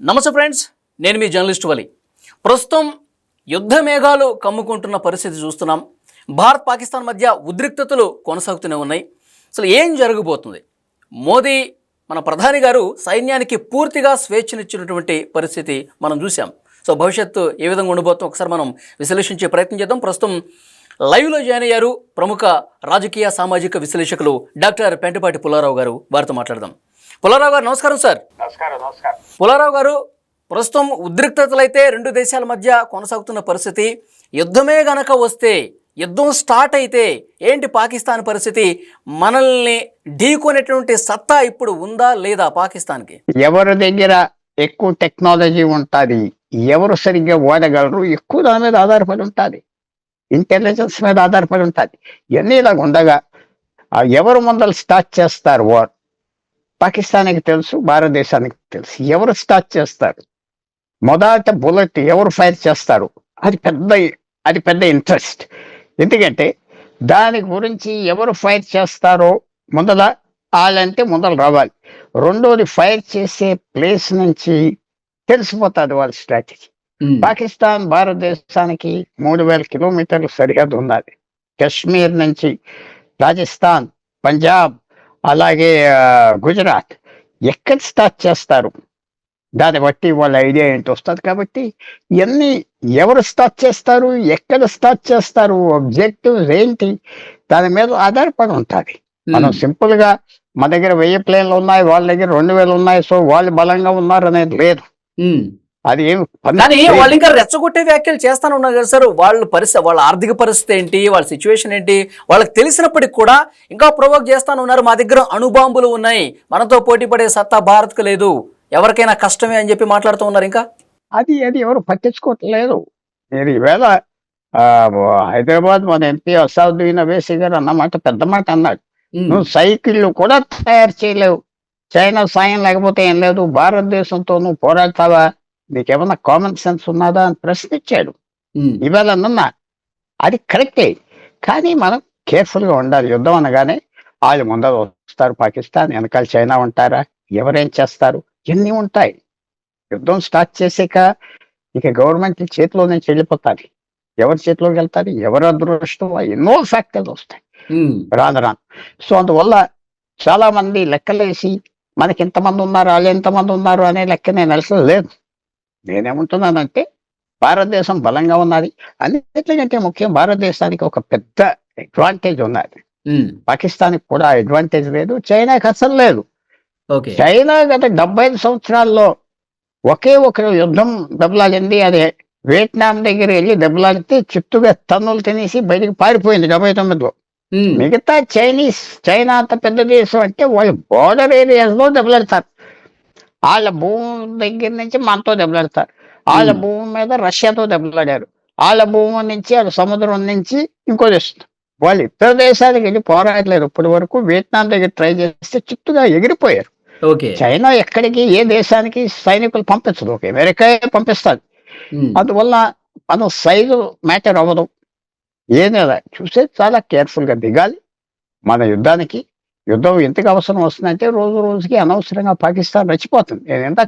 నమస్తే ఫ్రెండ్స్ నేను మీ జర్నలిస్ట్ వలి. ప్రస్తుతం యుద్ధ మేఘాలు కమ్ముకుంటున్న పరిస్థితి చూస్తున్నాం. భారత్ పాకిస్తాన్ మధ్య ఉద్రిక్తతలు కొనసాగుతూనే ఉన్నాయి. అసలు ఏం జరగబోతుంది? మోదీ మన ప్రధాని గారు సైన్యానికి పూర్తిగా స్వేచ్ఛనిచ్చినటువంటి పరిస్థితి మనం చూసాం సో భవిష్యత్తు ఏ విధంగా ఉండబోతుందో ఒకసారి మనం విశ్లేషించే ప్రయత్నం చేద్దాం. ప్రస్తుతం లైవ్లో జాయిన్ అయ్యారు ప్రముఖ రాజకీయ సామాజిక విశ్లేషకులు డాక్టర్ పెంటపాటి పుల్లారావు గారు. వారితో మాట్లాడదాం. పుల్లారావు గారు నమస్కారం సార్. నమస్కారం నమస్కారం. పుల్లారావు గారు ప్రస్తుతం ఉద్రిక్తతలైతే రెండు దేశాల మధ్య కొనసాగుతున్న పరిస్థితి. యుద్ధమే గనక వస్తే యుద్ధం స్టార్ట్ అయితే ఏంటి పాకిస్తాన్ పరిస్థితి? మనల్ని ఢీకొనేటువంటి సత్తా ఇప్పుడు ఉందా లేదా పాకిస్తాన్కి? ఎవరి దగ్గర ఎక్కువ టెక్నాలజీ ఉంటుంది ఎవరు సరిగ్గా ఓడగలరు ఎక్కువ దాని మీద ఆధారపడి ఉంటుంది. ఇంటెలిజెన్స్ మీద ఆధారపడి ఉంటుంది. ఇవన్నీ ఇలాగ ఉండగా ఆ ఎవరు ముందర స్టార్ట్ చేస్తారు వార్ పాకిస్తాన్కి తెలుసు భారతదేశానికి తెలుసు. ఎవరు స్టార్ట్ చేస్తారు? మొదట బుల్లెట్ ఎవరు ఫైర్ చేస్తారు? అది పెద్ద అది పెద్ద ఇంట్రెస్ట్. ఎందుకంటే దాని గురించి ఎవరు ఫైర్ చేస్తారో ముందల వాళ్ళంటే ముందర రావాలి. రెండోది ఫైర్ చేసే ప్లేస్ నుంచి తెలిసిపోతుంది వాళ్ళ స్ట్రాటజీ. పాకిస్తాన్ భారతదేశానికి మూడు వేల కిలోమీటర్ల సరిహద్దు ఉన్నది. కశ్మీర్ నుంచి రాజస్థాన్ పంజాబ్ అలాగే గుజరాత్ ఎక్కడ స్టార్ట్ చేస్తారు? దాన్ని బట్టి వాళ్ళ ఐడియా ఏంటి వస్తుంది కాబట్టి ఇవన్నీ ఎవరు స్టార్ట్ చేస్తారు? ఎక్కడ స్టార్ట్ చేస్తారు? ఆబ్జెక్టివ్స్ ఏంటి? దాని మీద ఆధారపడి ఉంటుంది. మనం సింపుల్గా మన దగ్గర వెయ్యి ప్లేన్లు ఉన్నాయి వాళ్ళ దగ్గర రెండు వేలు ఉన్నాయి సో వాళ్ళు బలంగా ఉన్నారు అనేది లేదు అది ఏమి కానీ. వాళ్ళు ఇంకా రెచ్చగొట్టే వ్యాఖ్యలు చేస్తానే ఉన్నారు కదా సార్. వాళ్ళ పరిస్థితి వాళ్ళ ఆర్థిక పరిస్థితి ఏంటి వాళ్ళ సిచ్యువేషన్ ఏంటి వాళ్ళకి తెలిసినప్పటికి కూడా ఇంకా ప్రొవోక్ చేస్తానే ఉన్నారు మా దగ్గర అణుబాంబులు ఉన్నాయి. మనతో పోటీ పడే సత్తా భారత్కు లేదు. ఎవరికైనా కష్టమే అని చెప్పి మాట్లాడుతూ ఉన్నారు ఇంకా? అది అది ఎవరు పట్టించుకోవట్లేదు. మీరు ఈవేళ ఆ, హైదరాబాద్ మన ఎంపీ అసౌద్దీన్ అవేసి గారు అన్నమాట పెద్ద మాట అన్నాడు. నువ్వు సైకిళ్ళు కూడా తయారు చేయలేవు. చైనా సాయం లేకపోతే ఏం లేదు. భారతదేశంతో నువ్వు పోరాడతావా? నీకేమన్నా కామన్ సెన్స్ ఉన్నదా అని ప్రశ్నించాడు. ఇవాళ అన్నా అది కరెక్టే కానీ మనం కేర్ఫుల్గా ఉండాలి. యుద్ధం అనగానే వాళ్ళు ముందర వస్తారు. పాకిస్తాన్ వెనకాల చైనా ఉంటారా? ఎవరేం చేస్తారు? ఇవన్నీ ఉంటాయి? యుద్ధం స్టార్ట్ చేసాక ఇక గవర్నమెంట్ చేతిలో నుంచి వెళ్ళిపోతారు ఎవరి చేతిలోకి వెళ్తారు? ఎవరి అదృష్టం ఎన్నో ఫ్యాక్టర్లు వస్తాయి. రాను రాను. సో అందువల్ల చాలా మంది లెక్కలేసి మనకి ఎంతమంది ఉన్నారు వాళ్ళు ఎంతమంది ఉన్నారు అనే లెక్క నేను అసలు లేదు. నేనేమంటున్నానంటే భారతదేశం బలంగా ఉన్నది. అన్నిటికంటే ముఖ్యం భారతదేశానికి ఒక పెద్ద అడ్వాంటేజ్ ఉన్నది. పాకిస్తాన్కి కూడా అడ్వాంటేజ్ లేదు చైనాకి అసలు లేదు. చైనా గత డెబ్బై ఐదు సంవత్సరాల్లో ఒకే ఒక యుద్ధం దెబ్బలాడింది. అదే వియట్నాం దగ్గర వెళ్ళి దెబ్బలాడితే చిత్తుగా తన్నులు తినేసి బయటికి పారిపోయింది డెబ్బై తొమ్మిదిలో. మిగతా చైనీస్ చైనా అంత పెద్ద దేశం అంటే వాళ్ళు బోర్డర్ ఏరియాస్లో దెబ్బలాడతారు. వాళ్ళ భూమి దగ్గర నుంచి మనతో దెబ్బలాడతారు. వాళ్ళ. భూమి మీద రష్యాతో దెబ్బలాడారు. వాళ్ళ భూమి నుంచి వాళ్ళ సముద్రం నుంచి ఇంకో దేశం. వాళ్ళు ఇతర దేశాలకు వెళ్ళి పోరాడలేరు ఇప్పటి వరకు వియట్నాం దగ్గర ట్రై చేస్తే చిత్తుగా ఎగిరిపోయారు. ఓకే. చైనా ఎక్కడికి ఏ దేశానికి సైనికులు పంపించదు. ఒక అమెరికా పంపిస్తుంది. అందువల్ల మనం సైజు మ్యాటర్ అవ్వదు. ఏదైనా చూసే చాలా కేర్ఫుల్గా దిగాలి. మన యుద్ధానికి యుద్ధం ఎంతకు అవసరం వస్తుందంటే రోజు రోజుకి అనవసరంగా పాకిస్తాన్ రచిపోతుంది నేను ఎంత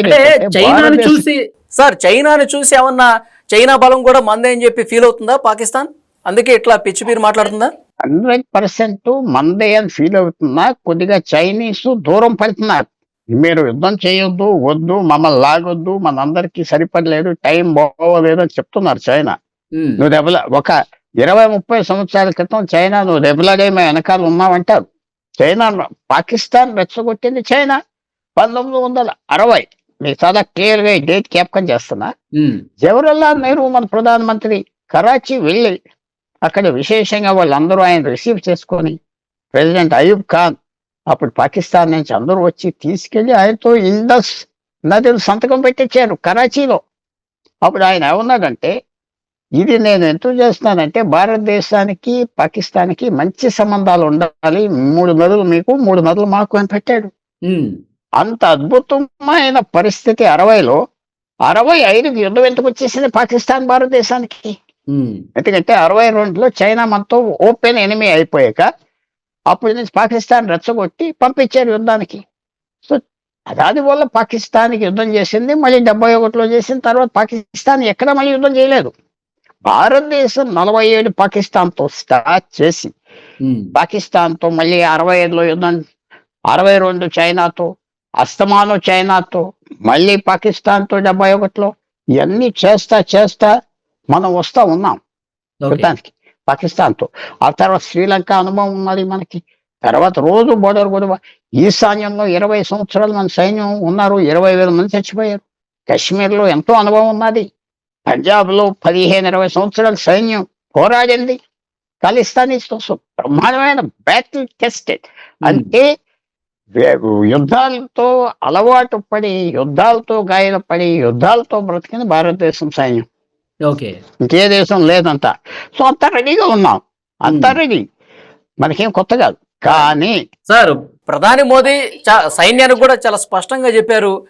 ఏంటంటే చైనాని చూసి సార్ చైనాని చూసి ఏమన్నా చైనా బలం కూడా మందే అని చెప్పి ఫీల్ అవుతుందా పాకిస్తాన్? అందుకే ఇట్లా పిచ్చి పీరు మాట్లాడుతుందా? హండ్రెడ్ పర్సెంట్ మందే అని ఫీల్ అవుతున్నా కొద్దిగా చైనీస్ దూరం పడుతున్నారు మీరు యుద్ధం చేయొద్దు వద్దు మమ్మల్ని లాగొద్దు మనందరికీ సరిపడలేదు టైం బాగోలేదు అని చెప్తున్నారు చైనా. నువ్వు దెబ్బల ఒక ఇరవై ముప్పై సంవత్సరాల క్రితం చైనా నువ్వు దెబ్బలాడే మేము వెనకాల ఉన్నావంటారు చైనా పాకిస్తాన్ రెచ్చగొట్టింది చైనా. పంతొమ్మిది వందల అరవై మీకు చాలా క్లియర్గా డేట్ జ్ఞాపకం చేస్తున్నా. జవహర్లాల్ నెహ్రూ మన ప్రధానమంత్రి కరాచీ వెళ్ళి అక్కడ విశేషంగా వాళ్ళందరూ ఆయన రిసీవ్ చేసుకొని ప్రెసిడెంట్ అయూబ్ ఖాన్ అప్పుడు పాకిస్తాన్ నుంచి అందరూ వచ్చి తీసుకెళ్ళి ఆయనతో ఇండస్ నదులు సంతకం పెట్టించారు కరాచీలో. అప్పుడు ఆయన ఏమన్నాడంటే ఇది నేను ఎందుకు చేస్తున్నానంటే భారతదేశానికి పాకిస్తాన్కి మంచి సంబంధాలు ఉండాలి. మూడు నదులు మీకు మూడు నదులు మాకు అని పెట్టాడు. అంత అద్భుతమైన పరిస్థితి అరవైలో. అరవై ఐదుకి యుద్ధం ఎందుకు వచ్చేసింది పాకిస్తాన్ భారతదేశానికి? ఎందుకంటే అరవై రెండులో చైనా మనతో ఓపెన్ ఎనిమి అయిపోయాక అప్పుడు నుంచి పాకిస్తాన్ రెచ్చగొట్టి పంపించారు యుద్ధానికి. సో దానివల్ల పాకిస్తాన్కి యుద్ధం చేసింది మళ్ళీ డెబ్బై ఒకటిలో చేసిన తర్వాత పాకిస్తాన్ ఎక్కడ మళ్ళీ యుద్ధం చేయలేదు. భారతదేశం నలభై ఏడు పాకిస్తాన్తో స్టార్ట్ చేసి ఉమ్, పాకిస్తాన్తో మళ్ళీ అరవై ఐదులో యుద్ధం అరవై రెండు చైనాతో అస్తమానం చైనాతో మళ్ళీ పాకిస్తాన్తో డెబ్బై ఒకటిలో ఇవన్నీ చేస్తా చేస్తా మనం వస్తా ఉన్నాం. యుద్ధానికి పాకిస్తాన్తో. ఆ తర్వాత శ్రీలంక అనుభవం ఉన్నది మనకి. తర్వాత రోజు బోర్డర్ గొడవ ఈశాన్యంలో ఇరవై సంవత్సరాలు మన సైన్యం ఉన్నారు ఇరవై వేల మంది చచ్చిపోయారు. కాశ్మీర్లో ఎంతో అనుభవం ఉన్నది. పంజాబ్లో పదిహేను ఇరవై సంవత్సరాల సైన్యం పోరాడింది. ఖాళిస్తానీస్తో బ్రహ్మాండమైన బ్యాటిల్ టెస్టెడ్. అంటే యుద్ధాలతో అలవాటు పడి యుద్ధాలతో గాయపడి యుద్ధాలతో బ్రతికింది భారతదేశం సైన్యం. ఓకే. ఇంకే దేశం లేదంతా సో అంతా రెడీగా ఉన్నాం. అంతా. రెడీ. మనకేం కొత్త కాదు. కానీ సార్ ప్రధాని మోదీ చా- సైన్యానికి కూడా చాలా స్పష్టంగా చెప్పారు.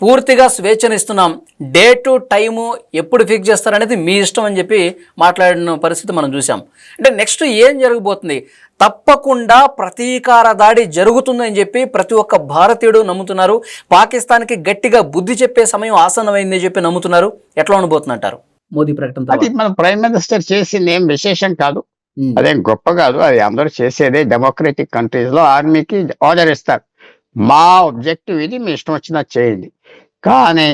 పూర్తిగా స్వేచ్ఛనిస్తున్నాం. డే టు టైము ఎప్పుడు ఫిక్స్ చేస్తారనేది మీ ఇష్టం అని చెప్పి మాట్లాడిన పరిస్థితి మనం చూసాం అంటే నెక్స్ట్ ఏం జరగబోతుంది? తప్పకుండా ప్రతీకార దాడి జరుగుతుందని చెప్పి ప్రతి ఒక్క భారతీయుడు నమ్ముతున్నారు. పాకిస్తాన్కి గట్టిగా బుద్ధి చెప్పే సమయం ఆసన్నమైందని చెప్పి నమ్ముతున్నారు. ఎట్లా ఉండబోతుందంటారు? మోదీ ప్రకటన అది మన ప్రైమ్ మినిస్టర్ చేసింది ఏం విశేషం కాదు. అదేం గొప్ప కాదు. అది అందరూ చేసేదే డెమోక్రటిక్ కంట్రీస్లో ఆర్మీకి ఆర్డర్ ఇస్తారు. మా ఆబ్జెక్టివ్ ఇది మీ ఇష్టం వచ్చినట్టు చేయండి. కానీ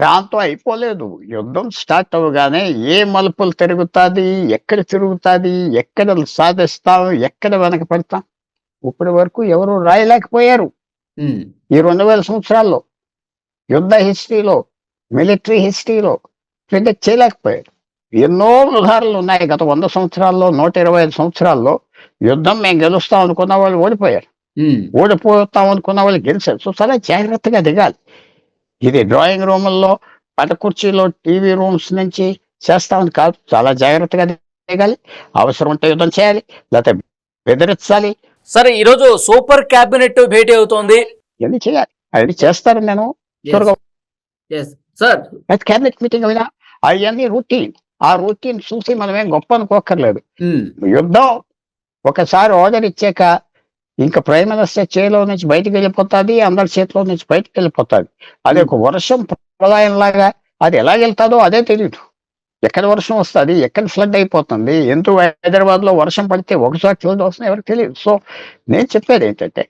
దాంతో అయిపోలేదు. యుద్ధం స్టార్ట్ అవ్వగానే ఏ మలుపులు తిరుగుతుంది ఎక్కడ తిరుగుతుంది ఎక్కడ సాధిస్తాం ఎక్కడ వెనక పడతాం? ఇప్పటి వరకు ఎవరు రాయలేకపోయారు. ఈ రెండు వేల సంవత్సరాల్లో యుద్ధ హిస్టరీలో మిలిటరీ హిస్టరీలో ప్రిడిక్ట్ చేయలేకపోయారు. ఎన్నో ఉదాహరణలు ఉన్నాయి. గత వంద సంవత్సరాల్లో నూట ఇరవై ఐదు సంవత్సరాల్లో యుద్ధం మేము గెలుస్తాం అనుకున్న వాళ్ళు ఓడిపోయారు. ఓడిపోతాం అనుకున్న వాళ్ళు గెలిచారు సో చాలా జాగ్రత్తగా దిగాలి ఇది డ్రాయింగ్ రూముల్లో పట కుర్చీలో టీవీ రూమ్స్ నుంచి చేస్తామని కాదు చాలా జాగ్రత్తగా దిగాలి అవసరం ఉంటే యుద్ధం చేయాలి లేకపోతే బెదిరించాలి సరే ఈరోజు సూపర్ క్యాబినెట్ భేటీ అవుతోంది. ఇవన్నీ చేయాలి అవన్నీ చేస్తారని నేను సార్ క్యాబినెట్ మీటింగ్ అయినా అవన్నీ రూటీన్ ఆ రూటీన్ చూసి మనం ఏం గొప్ప అనుకోకర్లేదు ఉమ్, యుద్ధం ఒకసారి ఆర్డర్ ఇచ్చాక ఇంకా ప్రైమ్ మినిస్టర్ చేతిలో నుంచి బయటికి వెళ్ళిపోతుంది అందరి చేతిలో నుంచి బయటికి వెళ్ళిపోతుంది. అది ఒక వర్షం ప్రళయం లాగా అది ఎలా వెళ్తాదో అదే తెలియదు ఎక్కడ వర్షం వస్తుంది ఎక్కడ ఫ్లడ్ అయిపోతుంది ఎందుకు హైదరాబాద్లో వర్షం పడితే ఒకసారి ఫ్లడ్ వస్తుంది ఎవరికి తెలియదు సో నేను చెప్పేది ఏంటంటే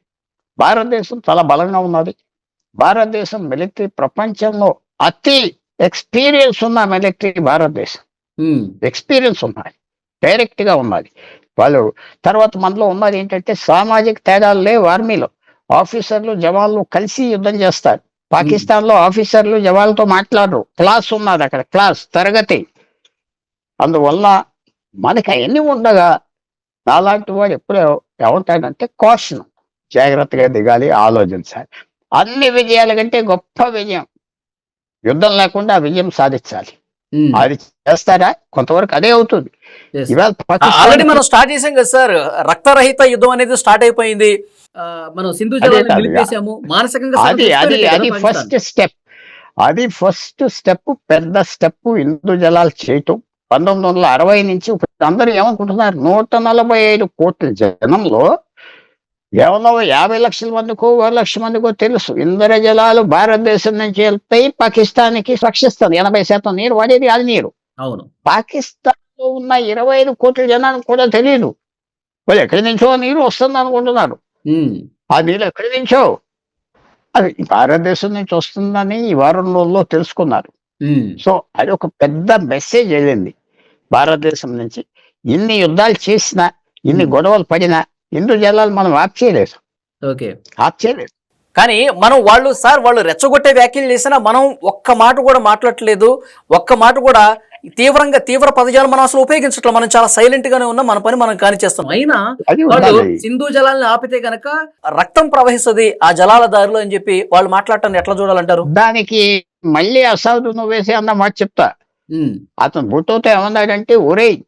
భారతదేశం చాలా బలంగా ఉన్నది. భారతదేశం మిలిటరీ ప్రపంచంలో అతి ఎక్స్పీరియన్స్ ఉన్న మిలిటరీ భారతదేశం. ఎక్స్పీరియన్స్ ఉన్నది. డైరెక్ట్గా ఉన్నది. వాళ్ళు. తర్వాత మనలో ఉన్నది ఏంటంటే సామాజిక తేడాలు లేవు ఆర్మీలో. ఆఫీసర్లు జవాన్లు కలిసి యుద్ధం చేస్తారు. పాకిస్తాన్లో ఆఫీసర్లు జవాన్లతో మాట్లాడరు. క్లాస్ ఉన్నది అక్కడ. క్లాస్ తరగతి. అందువల్ల మనకి అవన్నీ ఉండగా నాలాంటి వాడు ఎప్పుడు ఏమంటాడంటే కాషన్ జాగ్రత్తగా దిగాలి ఆలోచించాలి. అన్ని విజయాల కంటే గొప్ప విజయం. యుద్ధం లేకుండా విజయం సాధించాలి. అది చేస్తారా? కొంతవరకు అదే అవుతుంది. ఆల్రెడీ మనం స్టార్ట్ చేసాం కదా సార్. రక్తరహిత యుద్ధం అనేది స్టార్ట్ అయిపోయింది. ఆ, మనం సింధు మానసికంగా అది అది అది ఫస్ట్. స్టెప్. అది ఫస్ట్ స్టెప్ పెద్ద స్టెప్ హిందూ జలాలు చేయటం. పంతొమ్మిది వందల అరవై నుంచి అందరూ ఏమనుకుంటున్నారు? నూట నలభై ఐదు కోట్ల జనంలో కేవలం యాభై లక్షల మందికో ఒక లక్ష మందికో తెలుసు. ఇంధన జలాలు భారతదేశం నుంచి వెళ్తాయి పాకిస్తాన్కి రక్షిస్తుంది ఎనభై శాతం నీరు వాడేది అది నీరు. అవును. పాకిస్తాన్లో ఉన్న ఇరవై ఐదు కోట్ల జనానికి కూడా తెలియదు వాళ్ళు ఎక్కడి నుంచో నీరు వస్తుంది అనుకుంటున్నారు. ఆ నీళ్ళు ఎక్కడి నుంచో? అది భారతదేశం నుంచి వస్తుందని ఈ వారం రోజుల్లో తెలుసుకున్నారు. సో అది ఒక పెద్ద మెసేజ్ వెళ్ళింది. భారతదేశం నుంచి ఇన్ని యుద్ధాలు చేసినా ఇన్ని. గొడవలు పడినా హిందూ జలాలు మనం ఆప్ చేయలేదు. ఓకే. ఆప్ చేయలేదు. కానీ మనం వాళ్ళు సార్ వాళ్ళు రెచ్చగొట్టే వ్యాఖ్యలు చేసినా మనం ఒక్క మాట కూడా మాట్లాడట్లేదు. ఒక్క మాట కూడా తీవ్రంగా తీవ్ర పదజాలు మనం అసలు ఉపయోగించట్లేదు. మనం చాలా సైలెంట్ గానే ఉన్నాం. మన పని మనం కాని చేస్తాం అయినా వాళ్ళు సింధు జలాలను ఆపితే గనక రక్తం ప్రవహిస్తుంది ఆ జలాల దారిలో అని చెప్పి వాళ్ళు మాట్లాడటాన్ని ఎట్లా చూడాలంటారు? దానికి మళ్ళీ అసాధు నువ్వు వేసి అన్న మాట చెప్తా. అతను బుట్టోతో ఏమన్నాడంటే ఒరేయ్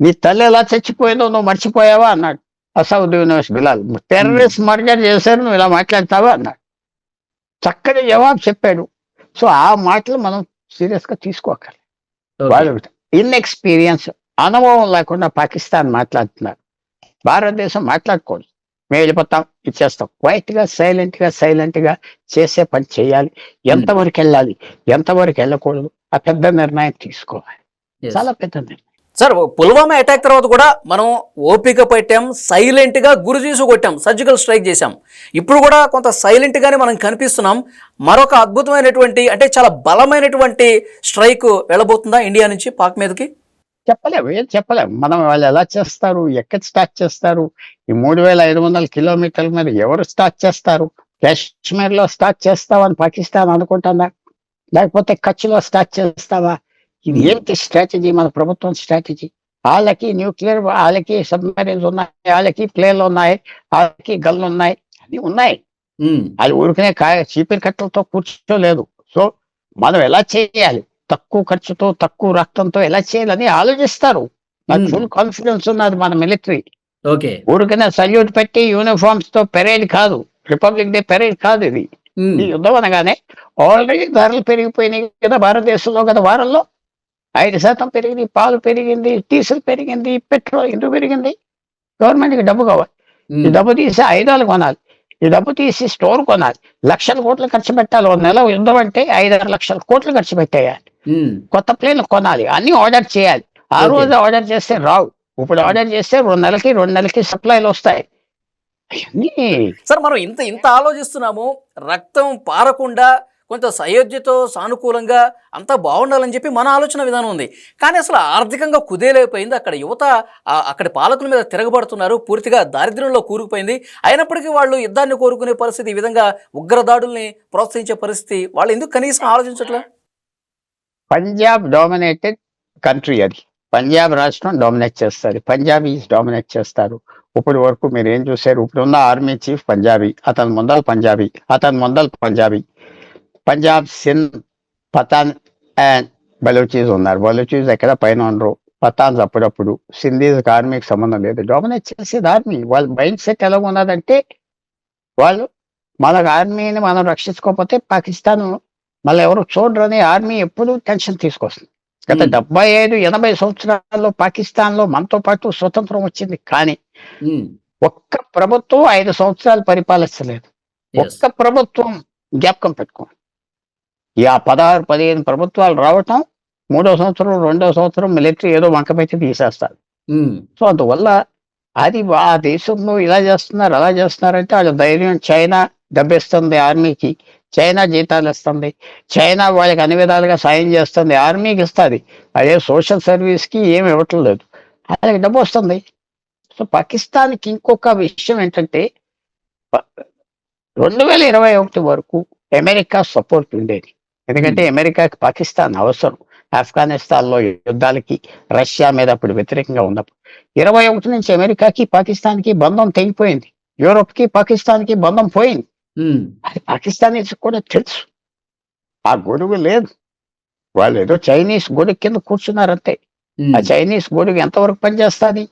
నీ తల్లి ఎలా చచ్చిపోయిందో నువ్వు మర్చిపోయావా? అన్నాడు. అసౌద్దీన్ బిలాల్. టెర్రరిస్ట్ మర్డర్ చేశారు నువ్వు ఇలా మాట్లాడతావా అన్నాడు. చక్కటి జవాబు చెప్పాడు. సో ఆ మాటలు మనం సీరియస్గా తీసుకోకర్లేదు. వాళ్ళు ఇన్ఎక్స్పీరియన్స్ అనుభవం లేకుండా పాకిస్తాన్ మాట్లాడుతున్నారు. భారతదేశం మాట్లాడుకోదు మేము వెళ్ళిపోతాం ఇచ్చేస్తాం. క్వైట్గా సైలెంట్గా సైలెంట్గా చేసే పని చేయాలి. ఎంతవరకు వెళ్ళాలి ఎంతవరకు వెళ్ళకూడదు ఆ పెద్ద నిర్ణయం తీసుకోవాలి. చాలా పెద్ద నిర్ణయం. సార్ పుల్వామా అటాక్ తర్వాత కూడా మనం ఓపిక పెట్టాం సైలెంట్గా గురి చూసి కొట్టాం సర్జికల్ స్ట్రైక్ చేశాం. ఇప్పుడు కూడా కొంత సైలెంట్గానే మనం కనిపిస్తున్నాం. మరొక అద్భుతమైనటువంటి అంటే చాలా బలమైనటువంటి స్ట్రైక్ వెళ్ళబోతుందా ఇండియా నుంచి పాక్ మీదకి? చెప్పలేము ఏం చెప్పలేము మనం వాళ్ళు ఎలా చేస్తారు ఎక్కడ స్టార్ట్ చేస్తారు ఈ మూడు వేల ఐదు వందల కిలోమీటర్ల మీద ఎవరు స్టార్ట్ చేస్తారు కాశ్మీర్లో స్టార్ట్ చేస్తామని పాకిస్తాన్ అనుకుంటుందా? లేకపోతే కచ్లో స్టార్ట్ చేస్తావా? ఇది ఏంటి స్ట్రాటజీ మన ప్రభుత్వం స్ట్రాటజీ వాళ్ళకి న్యూక్లియర్ వాళ్ళకి సబ్మెరీన్స్ ఉన్నాయి వాళ్ళకి ప్లేన్లు ఉన్నాయి వాళ్ళకి గన్లు ఉన్నాయి అన్ని ఉన్నాయి. అది ఊరికనే కాయ చీపిరి కట్టలతో కూర్చోలేదు. సో మనం ఎలా చేయాలి? తక్కువ ఖర్చుతో తక్కువ రక్తంతో ఎలా చేయాలని ఆలోచిస్తారు. నాకు Hmm. ఫుల్ కాన్ఫిడెన్స్ ఉన్నది మన మిలిటరీ ఓకే ఊరికనే సల్యూట్ పెట్టి యూనిఫామ్స్తో పెరేడ్ కాదు. రిపబ్లిక్ డే పెరేడ్ కాదు ఇది. యుద్ధం అనగానే ఆల్రెడీ ధరలు పెరిగిపోయినాయి కదా భారతదేశంలో గత వారంలో. ఐదు శాతం పెరిగింది పాలు పెరిగింది డీజిల్ పెరిగింది పెట్రోల్ ఎందుకు పెరిగింది. గవర్నమెంట్కి డబ్బు కావాలి. ఈ డబ్బు తీసి ఐదాలు కొనాలి. ఈ డబ్బు తీసి స్టోర్ కొనాలి. లక్షల కోట్లు ఖర్చు పెట్టాలి. ఒక నెల యుద్ధం అంటే ఐదారు లక్షల కోట్లు ఖర్చు పెట్టేయాలి. కొత్త ప్లేన్లు కొనాలి. అన్ని ఆర్డర్ చేయాలి. ఆ. రోజు ఆర్డర్ చేస్తే రావు. ఇప్పుడు ఆర్డర్ చేస్తే రెండు నెలలకి రెండు నెలలకి సప్లైలు వస్తాయి. సార్ మనం ఇంత ఇంత ఆలోచిస్తున్నాము. రక్తం పారకుండా కొంత సయోధ్యతో సానుకూలంగా అంతా బాగుండాలని చెప్పి మన ఆలోచన విధానం ఉంది. కానీ అసలు ఆర్థికంగా కుదేలైపోయింది. అక్కడ యువత అక్కడ పాలకుల మీద తిరగబడుతున్నారు. పూర్తిగా దారిద్ర్యంలో కూరుకుపోయింది. అయినప్పటికీ వాళ్ళు యుద్ధాన్ని కోరుకునే పరిస్థితి ఈ విధంగా ఉగ్రదాడుల్ని ప్రోత్సహించే పరిస్థితి వాళ్ళు ఎందుకు కనీసం ఆలోచించట్లే? పంజాబ్ డామినేటెడ్ కంట్రీ అది. పంజాబ్ రాష్ట్రం డామినేట్ చేస్తారు. పంజాబీస్ డామినేట్ చేస్తారు. ఇప్పటి వరకు మీరు ఏం చూశారు? ఇప్పుడు ఉన్న ఆర్మీ చీఫ్ పంజాబీ అతని ముందల పంజాబీ అతని ముందల పంజాబీ. పంజాబ్ సింధ్ పతాన్ అండ్ బలూచీస్ ఉన్నారు. బలూచీస్ ఎక్కడ పైన ఉండరు. పతాన్స్ అప్పుడప్పుడు. సింధీస్ ఆర్మీకి సంబంధం లేదు. డామినేట్ చేసేది ఆర్మీ వాళ్ళ మైండ్ సెట్ ఎలా ఉన్నదంటే వాళ్ళు మన ఆర్మీని మనం రక్షించుకోకపోతే పాకిస్తాన్ మళ్ళీ ఎవరు చూడరని ఆర్మీ ఎప్పుడు టెన్షన్ తీసుకొస్తుంది. గత Hmm. డెబ్బై ఐదు ఎనభై సంవత్సరాల్లో పాకిస్తాన్లో మనతో పాటు స్వతంత్రం వచ్చింది. కానీ ఒక్క ప్రభుత్వం ఐదు సంవత్సరాలు పరిపాలించలేదు ఒక్క ప్రభుత్వం జ్ఞాపకం పెట్టుకోండి. ఆ పదహారు పదిహేను ప్రభుత్వాలు రావటం మూడో సంవత్సరం రెండో సంవత్సరం మిలిటరీ ఏదో వంక పెట్టి తీసేస్తారు సో అందువల్ల అది ఆ దేశంలో ఇలా చేస్తున్నారు అలా చేస్తున్నారంటే వాళ్ళ ధైర్యం చైనా దెబ్బిస్తుంది ఆర్మీకి చైనా జీతాలు ఇస్తుంది చైనా వాళ్ళకి అన్ని విధాలుగా సాయం చేస్తుంది ఆర్మీకి ఇస్తుంది. అదే సోషల్ సర్వీస్కి ఏమి ఇవ్వటం లేదు. వాళ్ళకి డబ్బు వస్తుంది. సో పాకిస్తాన్కి ఇంకొక విషయం ఏంటంటే రెండు వేల ఇరవై ఒకటి వరకు అమెరికా సపోర్ట్ ఉండేది. ఎందుకంటే అమెరికాకి పాకిస్తాన్ అవసరం. ఆఫ్ఘనిస్తాన్లో యుద్ధాలకి రష్యా మీద అప్పుడు వ్యతిరేకంగా ఉన్నప్పుడు. ఇరవై ఒకటి నుంచి అమెరికాకి పాకిస్తాన్కి బంధం తెగిపోయింది. యూరోప్కి పాకిస్తాన్కి బంధం పోయింది. అది పాకిస్తానీస్ కూడా తెలుసు. ఆ గొడుగు లేదు. వాళ్ళు ఏదో చైనీస్ గొడుగు కింద కూర్చున్నారంతే. ఆ చైనీస్ గొడుగు ఎంతవరకు పనిచేస్తుంది?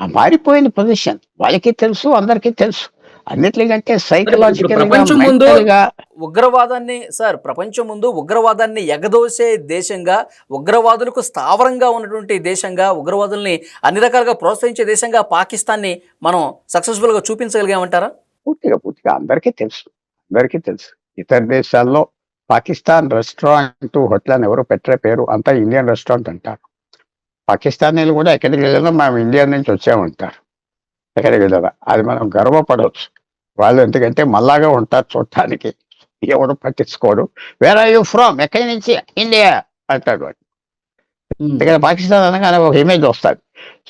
ఆ మారిపోయిన పొజిషన్. వాళ్ళకి తెలుసు అందరికీ తెలుసు. అన్నిటికంటే సైకలాజికల్గా ప్రపంచం ముందు- గా ఉగ్రవాదాన్ని సార్ ప్రపంచం ముందు ఉగ్రవాదాన్ని ఎగదోసే దేశంగా ఉగ్రవాదులకు స్థావరంగా ఉన్నటువంటి దేశంగా ఉగ్రవాదుల్ని అన్ని రకాలుగా ప్రోత్సహించే దేశంగా పాకిస్తాన్ని మనం సక్సెస్ఫుల్గా చూపించగలిగామంటారా? పూర్తిగా పూర్తిగా అందరికీ తెలుసు. అందరికీ తెలుసు. ఇతర దేశాల్లో పాకిస్తాన్ రెస్టారెంట్ హోటల్ అని ఎవరు పెట్టే పేరు అంతా ఇండియన్ రెస్టారెంట్ అంటారు. పాకిస్తానీలు కూడా ఎక్కడికి వెళ్ళినా మేము ఇండియా నుంచి వచ్చామంటారు. ఎక్కడికి వెళ్ళినా. అది మనం గర్వపడవచ్చు. వాళ్ళు ఎందుకంటే మళ్ళాగా ఉంటారు చూడటానికి ఎవడు పట్టించుకోడు వేర్ ఆర్ యూ ఫ్రమ్ ఎక్కడి నుంచి? ఇండియా అంటాడు వాడు. ఇక్కడ పాకిస్తాన్ అనగానే ఒక ఇమేజ్ వస్తుంది.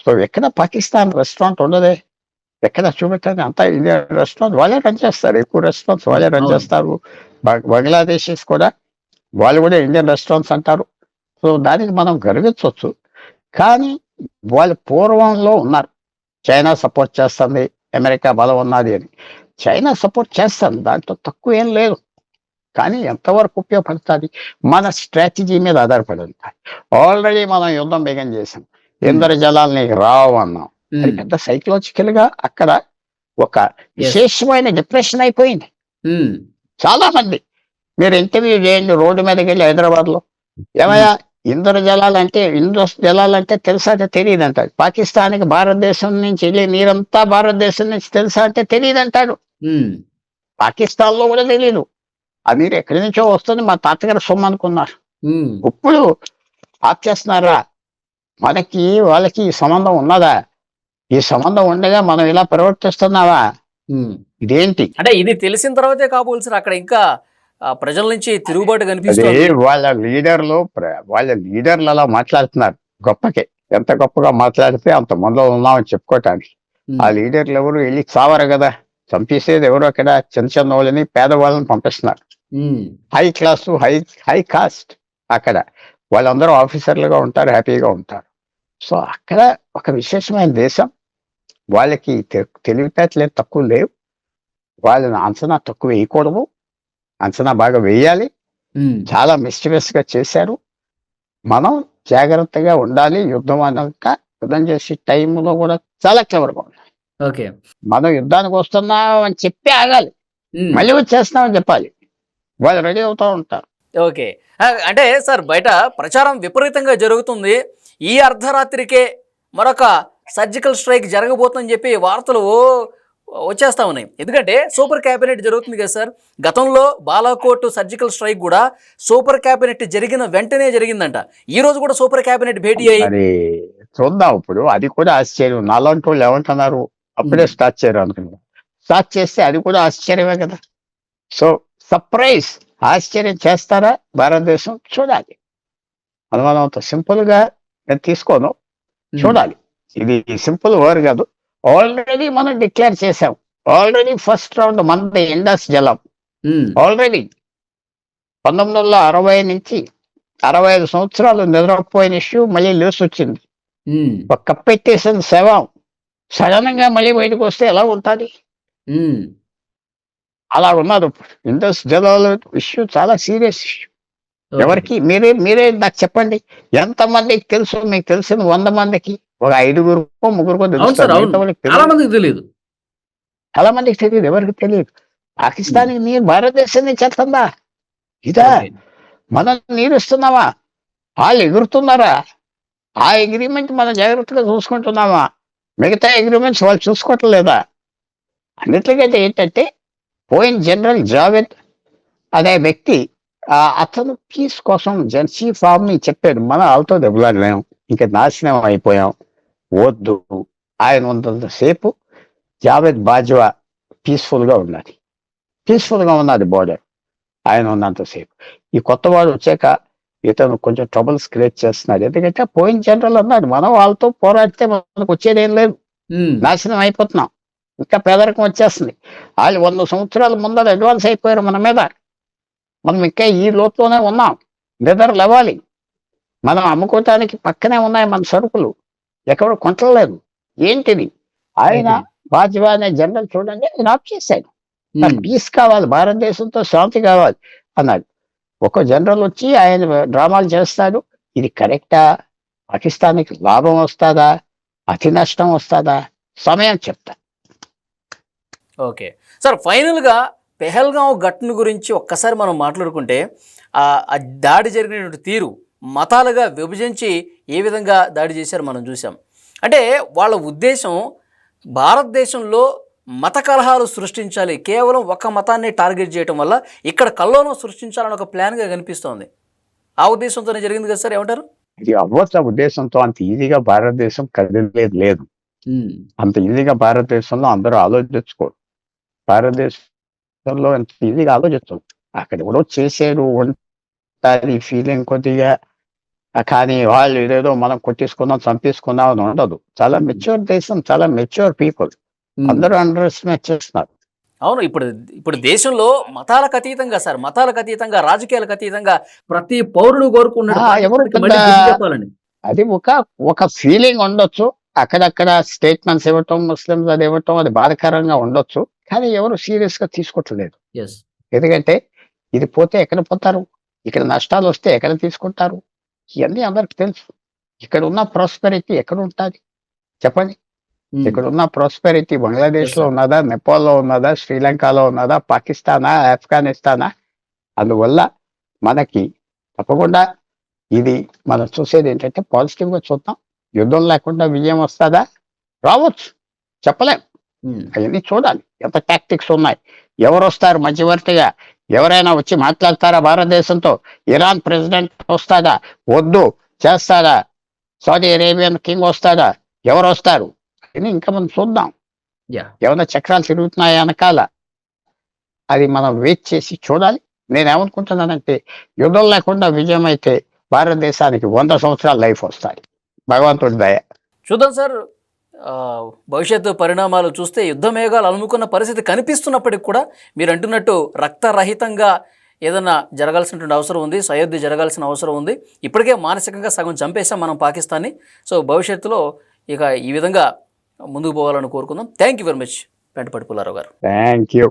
సో ఎక్కడ పాకిస్తాన్ రెస్టారెంట్ ఉండదే? ఎక్కడ చూపెట్టండి అంతా ఇండియన్ రెస్టారెంట్ వాళ్ళే రన్ చేస్తారు. ఎక్కువ రెస్టారెంట్స్ వాళ్ళే రన్ అవును. చేస్తారు. బంగ్లాదేశీస్ కూడా వాళ్ళు కూడా ఇండియన్ రెస్టారెంట్స్ అంటారు. సో దానికి మనం గర్వించవచ్చు కానీ వాళ్ళు పూర్వంలో ఉన్నారు. చైనా సపోర్ట్ చేస్తుంది. అమెరికా బలం ఉన్నది అని. చైనా సపోర్ట్ చేస్తుంది దాంట్లో తక్కువ ఏం లేదు. కానీ ఎంతవరకు ఉపయోగపడుతుంది? మన స్ట్రాటజీ మీద ఆధారపడి ఉంటాయి ఆల్రెడీ మనం యుద్ధం బిగన్ చేసాం ఇంద్ర జలాలు నీకు రావు అన్నాం. పెద్ద సైకలాజికల్గా అక్కడ ఒక విశేషమైన డిప్రెషన్ అయిపోయింది. చాలా మంది. మీరు ఇంటర్వ్యూ చేయండి రోడ్డు మీదకి వెళ్ళి హైదరాబాద్లో ఏమయ్యా ఇంద్రజలాలు అంటే ఇంద్ర జలాలు అంటే తెలుసా అంటే తెలియదు అంటాడు పాకిస్తాన్కి భారతదేశం నుంచి వెళ్ళే నీరంతా భారతదేశం నుంచి తెలుసా అంటే తెలియదు అంటాడు పాకిస్తాన్లో కూడా తెలియదు ఆ నీరు ఎక్కడి నుంచో వస్తుంది మా తాతగారు సొమ్ము అనుకున్నారు. ఇప్పుడు ఆప్ చేస్తున్నారా? మనకి వాళ్ళకి ఈ సంబంధం ఉన్నదా? ఈ సంబంధం ఉండగా మనం ఇలా ప్రవర్తిస్తున్నావా. ఇదేంటి? అంటే ఇది తెలిసిన తర్వాతే కాబోల్సిన అక్కడ ఇంకా ప్రజల నుంచి తిరుగుబాటు అదే కనిపిస్తుంది వాళ్ళ లీడర్లు ప్ర- వాళ్ళ లీడర్లు అలా మాట్లాడుతున్నారు. గొప్పకి. ఎంత గొప్పగా మాట్లాడితే అంత మనలో ఉన్నామని చెప్పుకోవటానికి ఆ లీడర్లు ఎవరు? వెళ్ళి చావరు కదా. చంపేసేది ఎవరు అక్కడ చిన్న చిన్న వాళ్ళని పేదవాళ్ళని పంపిస్తున్నారు. High class high high caste అక్కడ. వాళ్ళందరూ ఆఫీసర్లుగా ఉంటారు హ్యాపీగా ఉంటారు. సో అక్కడ ఒక విశేషమైన దేశం. వాళ్ళకి తె- తెలివితేటలు తక్కువ లేవు. వాళ్ళని అంచనా తక్కువ వేయకూడదు. అంచనా బాగా వేయాలి. చాలా మిస్టివస్గా చేశారు. మనం జాగ్రత్తగా ఉండాలి. యుద్ధం అన్నాక యుద్ధం చేసే టైంలో కూడా చాలా క్లవర్గా ఉండాలి ఓకే. మనం యుద్ధానికి వస్తున్నాం అని చెప్పి ఆగాలి. మళ్ళీ వచ్చేస్తున్నామని చెప్పాలి. వాళ్ళు రెడీ అవుతూ ఉంటారు. ఓకే. అంటే సార్ బయట ప్రచారం విపరీతంగా జరుగుతుంది. ఈ అర్ధరాత్రికే మరొక సర్జికల్ స్ట్రైక్ జరగబోతుందని చెప్పి వార్తలు వచ్చేస్తా ఉన్నాయి. ఎందుకంటే సూపర్ క్యాబినెట్ జరుగుతుంది కదా సార్. గతంలో బాలాకోట్ సర్జికల్ స్ట్రైక్ కూడా సూపర్ క్యాబినెట్ జరిగిన వెంటనే జరిగిందంట. ఈ రోజు కూడా సూపర్ క్యాబినెట్ భేటీ అయ్యి చూద్దాం ఇప్పుడు. అది కూడా ఆశ్చర్యం. నాలాంటి వాళ్ళు ఏమంటున్నారు అప్పుడే. స్టార్ట్ చేయరు అనుకున్నాను స్టార్ట్ చేస్తే అది కూడా ఆశ్చర్యమే కదా. సో సర్ప్రైజ్ ఆశ్చర్యం చేస్తారా? భారతదేశం చూడాలి. అనుమానంతో సింపుల్గా నేను తీసుకోను. ఉమ్, చూడాలి. ఇది సింపుల్ వర్డ్ కాదు. ఆల్రెడీ మనం డిక్లేర్ చేసాం ఆల్రెడీ ఫస్ట్ రౌండ్ మన ఇండస్ జలం. ఆల్రెడీ పంతొమ్మిది వందల అరవై నుంచి అరవై ఐదు సంవత్సరాలు నిద్రపోయిన ఇష్యూ మళ్ళీ లేచి వచ్చింది ఒక కప్పెట్టేసిన శవం. సడన్గా మళ్ళీ బయటకు వస్తే ఎలా ఉంటుంది? అలా ఉన్నారు. ఇండస్ జలాల ఇష్యూ చాలా సీరియస్ ఇష్యూ. ఎవరికి? మీరే మీరే నాకు చెప్పండి. ఎంత మందికి తెలుసు? మీకు తెలిసిన వంద మందికి? ఒక ఐదుగురుకో ముగ్గురుకో తెలుసు తెలియదు. మందికి తెలియదు. చాలా మందికి తెలియదు. ఎవరికి తెలియదు? పాకిస్తాన్ నీరు భారతదేశం నుంచి వెళ్తుందా ఇదా. మనం నీరు ఇస్తున్నావా వాళ్ళు ఎగురుతున్నారా? ఆ అగ్రిమెంట్ మనం జాగ్రత్తగా చూసుకుంటున్నామా? మిగతా అగ్రిమెంట్స్ వాళ్ళు చూసుకోవటం లేదా అన్నిటికంటే ఏంటంటే పోయిన జనరల్ జావేద్ అనే వ్యక్తి ఆ అతను పీస్ కోసం జెన్సీ ఫామ్ని చెప్పాడు. మనం వాళ్ళతో దెబ్బలాడలేము ఇంకా నాశనం అయిపోయాం. వద్దు. ఆయన ఉన్నంతసేపు జావేద్ బాజ్వా పీస్ఫుల్గా ఉన్నది పీస్ఫుల్గా ఉన్నది బోర్డర్. ఆయన ఉన్నంతసేపు ఈ కొత్త వాడు వచ్చాక ఇతను కొంచెం ట్రబుల్స్ క్రియేట్ చేస్తున్నాడు. ఎందుకంటే పోయిన జనరల్ అన్నాడు మనం వాళ్ళతో పోరాడితే మనకు వచ్చేదేం లేదు. ఉమ్, నాశనం అయిపోతున్నాం. ఇంకా పేదరికం వచ్చేస్తుంది. వాళ్ళు వంద సంవత్సరాల ముందర అడ్వాన్స్ అయిపోయారు మన మీద. మనం ఇంకా ఈ లోతులోనే ఉన్నాం. నిద్ర లేవాలి. మనం అమ్ముకోవటానికి పక్కనే ఉన్నాయి మన సరుకులు. ఎక్కడ కొంటలేదు ఏంటిది? ఆయన. బాజ్వా అనే జనరల్ చూడండి ఆయన ఆఫ్ నాకు ఉమ్, పీస్ కావాలి భారతదేశంతో శాంతి కావాలి అన్నాడు. ఒక జనరల్ వచ్చి ఆయన డ్రామాలు చేస్తాడు. ఇది కరెక్టా? పాకిస్తాన్కి లాభం వస్తుందా? అతి నష్టం వస్తుందా? సమయం చెప్తా. ఓకే. సార్ ఫైనల్గా పెహల్గాం ఘటన గురించి ఒక్కసారి మనం మాట్లాడుకుంటే ఆ దాడి జరిగినటువంటి తీరు మతాలుగా విభజించి ఏ విధంగా దాడి చేశారో మనం చూసాం అంటే వాళ్ళ ఉద్దేశం భారతదేశంలో మత కలహాలు సృష్టించాలి. కేవలం ఒక మతాన్ని టార్గెట్ చేయటం వల్ల ఇక్కడ కల్లోలం సృష్టించాలని ఒక ప్లాన్గా కనిపిస్తోంది. ఆ ఉద్దేశంతోనే జరిగింది కదా సార్ ఏమంటారు? ఇది అవ్వట్ల ఉద్దేశంతో అంత ఈజీగా భారతదేశం కదిలేదు లేదు. అంత ఈజీగా భారతదేశంలో అందరూ ఆలోచించుకోరు. భారతదేశంలో అంత ఈజీగా ఆలోచిస్తారు అక్కడ ఎవడో చేసాడు ఉంటుంది ఫీలింగ్ కొద్దిగా. కానీ వాళ్ళు ఏదేదో మనం కొట్టేసుకుందాం చంపేసుకుందాం అని ఉండదు. చాలా మెచ్యూర్ దేశం చాలా మెచ్యూర్ పీపుల్ అందరూ అండర్ ఎస్టిమేట్ చేస్తున్నారు. అవును ఇప్పుడు ఇప్పుడు దేశంలో మతాలకు అతీతంగా సార్ మతాలకు అతీతంగా రాజకీయాలకు అతీతంగా ప్రతి పౌరుడు కోరుకున్నాడు అది ఒక ఒక ఫీలింగ్ ఉండొచ్చు. అక్కడక్కడ స్టేట్మెంట్స్ ఇవ్వటం ముస్లిమ్స్ అది ఇవ్వటం అది బాధకరంగా ఉండొచ్చు. కానీ ఎవరు సీరియస్గా తీసుకోవట్లేదు ఎందుకంటే ఇది పోతే ఎక్కడ పోతారు? ఇక్కడ నష్టాలు వస్తే ఎక్కడ తీసుకుంటారు? ఇవన్నీ అందరికి తెలుసు. ఇక్కడ ఉన్న ప్రాస్పెరిటీ ఎక్కడ ఉంటుంది? చెప్పండి. ఇక్కడ ఉన్న ప్రాస్పెరిటీ బంగ్లాదేశ్లో. ఉన్నదా నేపాల్లో ఉన్నదా శ్రీలంకలో ఉన్నదా పాకిస్తానా ఆఫ్ఘనిస్తానా? అందువల్ల మనకి తప్పకుండా ఇది మనం చూసేది ఏంటంటే పాజిటివ్గా చూద్దాం. యుద్ధం లేకుండా విజయం వస్తుందా? రావచ్చు. చెప్పలేం. అవన్నీ చూడాలి. ఎంత టాక్టిక్స్ ఉన్నాయి? ఎవరు వస్తారు మధ్యవర్తిగా? ఎవరైనా వచ్చి మాట్లాడతారా భారతదేశంతో? ఇరాన్ ప్రెసిడెంట్ వస్తాడా? వద్దు. చేస్తాడా? సౌదీ అరేబియన్ కింగ్ వస్తాడా? ఎవరు వస్తారు అని ఇంకా మనం చూద్దాం. ఏమైనా చక్రాలు తిరుగుతున్నాయా వెనకాల? అది మనం వెయిట్ చేసి చూడాలి. నేను ఏమనుకుంటున్నానంటే యుద్ధం లేకుండా విజయం అయితే భారతదేశానికి వంద సంవత్సరాల లైఫ్ వస్తాయి. భగవంతుడి దయ. చూద్దాం సార్. భవిష్యత్తు పరిణామాలు చూస్తే యుద్ధ మేఘాలు అలుముకున్న పరిస్థితి కనిపిస్తున్నప్పటికి కూడా మీరు అంటున్నట్టు రక్తరహితంగా ఏదైనా జరగాల్సినటువంటి అవసరం ఉంది సయోధ్య జరగాల్సిన అవసరం ఉంది. ఇప్పటికే మానసికంగా సగం చంపేసాం మనం పాకిస్తాన్ని. సో భవిష్యత్తులో ఇక ఈ విధంగా ముందుకు పోవాలని కోరుకుందాం. Thank you very much Pentapadi Pullarao గారు. Thank you